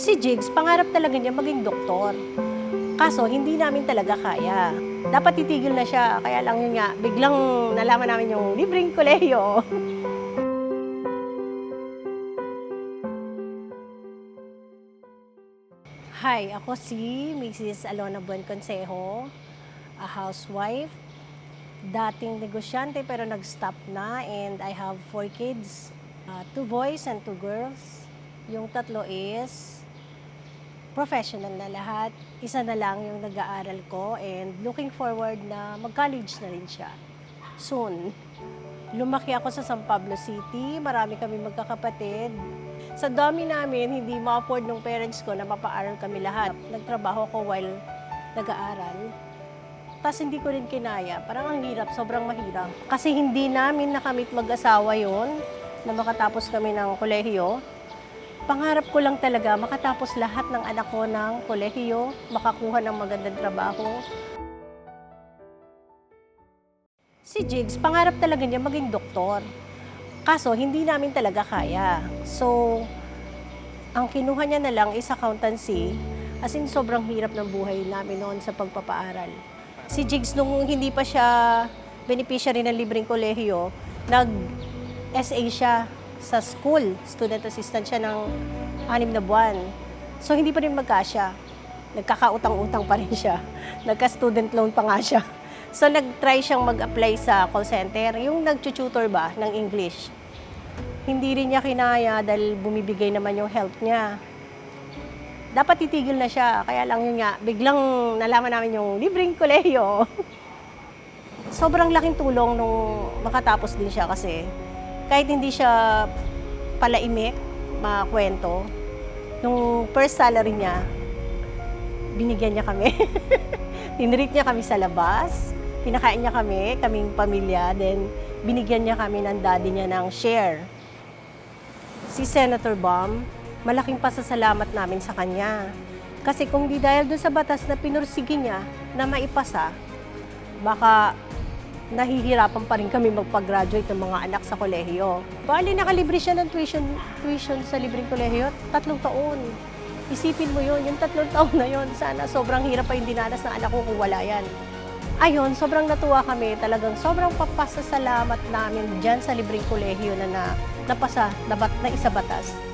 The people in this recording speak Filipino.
Si Jigs, pangarap talaga niya maging doktor. Kaso, hindi namin talaga kaya. Dapat titigil na siya. Kaya lang yun nga, biglang nalaman namin yung libreng kolehiyo. Hi, ako si Mrs. Alona Buen Consejo, a housewife, dating negosyante pero nag-stop na and I have four kids, uh, two boys and two girls. Yung tatlo is professional na lahat. Isa na lang yung nag-aaral ko and looking forward na mag-college na rin siya soon. Lumaki ako sa San Pablo City, marami kami magkakapatid. Sa dami namin, hindi ma-afford ng parents ko na mapaaral kami lahat. Nagtrabaho ko while nag-aaral. Tapos hindi ko rin kinaya. Parang ang hirap, sobrang mahirap. Kasi hindi namin nakamit mag-asawa yon na makatapos kami ng kolehiyo. Pangarap ko lang talaga makatapos lahat ng anak ko ng kolehiyo, makakuha ng magandang trabaho. Si Jigs, pangarap talaga niya maging doktor. Kaso, hindi namin talaga kaya. So, ang kinuha niya na lang is accountancy. As in, sobrang hirap ng buhay namin noon sa pagpapaaral. Si Jigs, nung hindi pa siya beneficiary ng libreng kolehiyo, nag-SA siya sa school. Student assistant siya ng anim na buwan. So, hindi pa rin magkasya. Nagkakautang-utang pa rin siya. Nagka-student loan pa nga siya. So, nag-try siyang mag-apply sa call center. Yung nag-tutor ba ng English. Hindi rin niya kinaya dahil bumibigay naman yung help niya. Dapat titigil na siya. Kaya lang yun nga, biglang nalaman namin yung libreng kolehiyo. Sobrang laking tulong nung makatapos din siya kasi kahit hindi siya palaimik, makwento, nung first salary niya, binigyan niya kami. Tinreat niya kami sa labas, pinakain niya kami, kaming pamilya, then binigyan niya kami ng daddy niya ng share. Si Senator Bam, malaking pasasalamat namin sa kanya. Kasi kung di dahil doon sa batas na pinursige niya na maipasa, baka nahihirapan pa rin kami magpag-graduate ng mga anak sa kolehiyo. Bali, nakalibre siya ng tuition, tuition sa libreng kolehiyo, tatlong taon. Isipin mo yun, yung tatlong taon na yun, sana sobrang hirap pa yung dinanas ng anak ko kung wala yan. Ayun, sobrang natuwa kami. Talagang sobrang papasasalamat namin dyan sa libreng kolehiyo na, na napasa, na, bat, na isa batas.